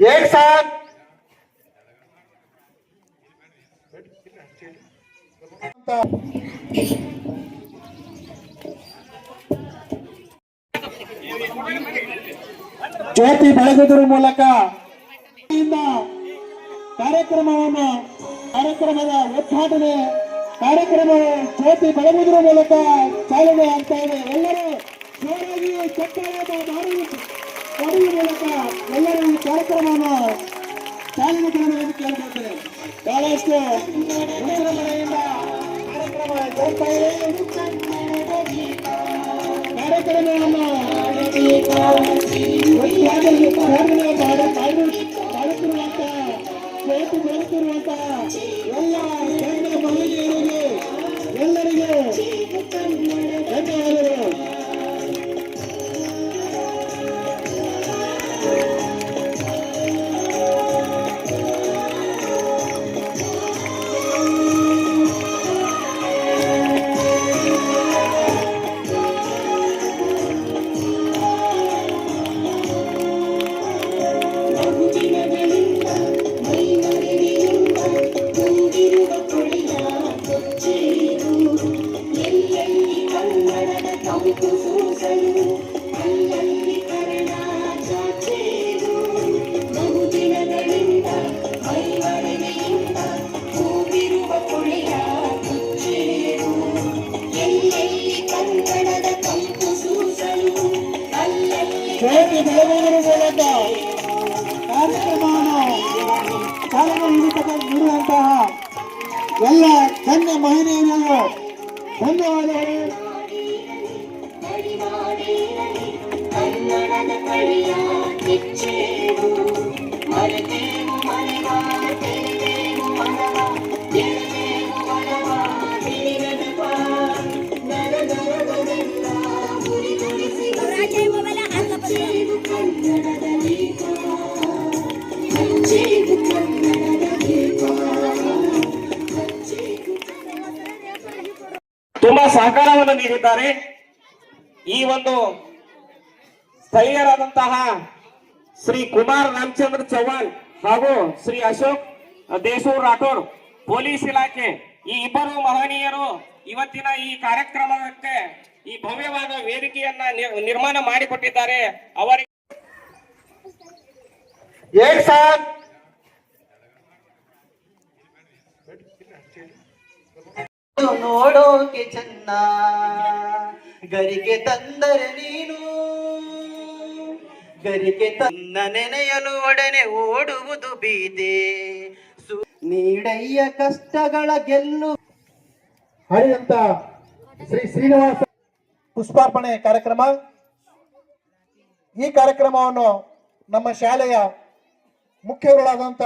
ಏನ್ ಸರ್? ಜ್ಯೋತಿ ಬೆಳಗುವುದರ ಮೂಲಕ ಕಾರ್ಯಕ್ರಮವನ್ನು, ಕಾರ್ಯಕ್ರಮದ ಉದ್ಘಾಟನೆ ಕಾರ್ಯಕ್ರಮ ಜ್ಯೋತಿ ಬೆಳಗುವುದರ ಮೂಲಕ ಚಾಲನೆ ಆಗ್ತಾ ಇದೆ. ಎಲ್ಲರೂ ಜೋರಾಗಿ ಚಪ್ಪಾಳೆಯನ್ನು ಮಾಡುವುದು ಮಾಡುವ ಮೂಲಕ ಎಲ್ಲರೂ ಈ ಕಾರ್ಯಕ್ರಮವನ್ನು ಚಾಲನೆ ಕೊಡಬೇಕೆಂದು ಕೇಳಿಕೊಳ್ತೇನೆ ಬಹಳಷ್ಟು ವಿಜೃಂಭಣೆಯಿಂದ ಕಾರ್ಯಕ್ರಮ ಜರುಗ್ತಾ ಇದೆ ಕಾರ್ಯಕ್ರಮವನ್ನು ಉದ್ಘಾಟನೆ ಉದ್ಘಾಟನೆ ಮಾಡಿ- ಮಾಡಿ- ಮಾಡುತ್ತಿರುವಂತ ಜ್ಯೋತಿ ಬೆಳೆಸುತ್ತಿರುವಂತ ಎಲ್ಲ ಗಣ್ಯ ಮಹಿಳೆಯರಿಗೆ ಎಲ್ಲರಿಗೂ ಧನ್ಯವಾದಗಳು ಮೂಲಕ ಕಾರ್ಯಕ್ರಮವನ್ನು ಚಾಲನೆ ನೀಡುವಂತಹ ಎಲ್ಲ ಗಣ್ಯ ಮಹಿಳೆಯರಿಗೂ ಧನ್ಯವಾದಗಳು. ಮಡಿವಾಡಿರಲಿ ಕನ್ನಡದ ಕಳಿಯ ಕಿಚ್ಚೇರು ಮರೆತೇವು ಮನೆವ ತೆರೆದೇವು ಮನವ ಎಳೆದೇವು ಮನವ ಹಿಡಿದನಪ ನರ ನರಗಳೆಲ್ಲ ಹುರಿದುರಿಸಿ ಹಚ್ಚೇವು ಕನ್ನಡದ ದೀಪ ಹಚ್ಚೇವು ಕನ್ನಡದ ದೀಪ ಹಚ್ಚೇವು ತುಂಬಾ ಸಹಕಾರವನ್ನು ನೀಡಿದ್ದಾರೆ ಈ ಒಂದು ಸ್ಥಳೀಯರಾದಂತಹ ಶ್ರೀ ಕುಮಾರ್ ರಾಮಚಂದ್ರ ಚೌಹಾಣ್ ಹಾಗೂ ಶ್ರೀ ಅಶೋಕ್ ದೇಶೂರ್ ರಾಠೋಡ್ ಪೊಲೀಸ್ ಇಲಾಖೆ ಈ ಇಬ್ಬರು ಮಹನೀಯರು ಇವತ್ತಿನ ಈ ಕಾರ್ಯಕ್ರಮಕ್ಕೆ ಈ ಭವ್ಯವಾದ ವೇದಿಕೆಯನ್ನ ನಿರ್ಮಾಣ ಮಾಡಿಕೊಟ್ಟಿದ್ದಾರೆ. ಅವರಿಗೆ ನೋಡೋಕೆ ಚೆನ್ನ. ಗರಿಗೆ ತಂದರೆ ನೀನು. ಗರಿಗೆ ತನ್ನ ನೆನೆಯಲು ಒಡನೆ ಓಡುವುದು ಬೀದೆ ನೀಡಯ್ಯ ಕಷ್ಟಗಳ ಗೆಲ್ಲು. ಹರಿದಂತ ಶ್ರೀ ಶ್ರೀನಿವಾಸ ಪುಷ್ಪಾರ್ಪಣೆ ಕಾರ್ಯಕ್ರಮ. ಈ ಕಾರ್ಯಕ್ರಮವನ್ನು ನಮ್ಮ ಶಾಲೆಯ ಮುಖ್ಯಗಳಾದಂತ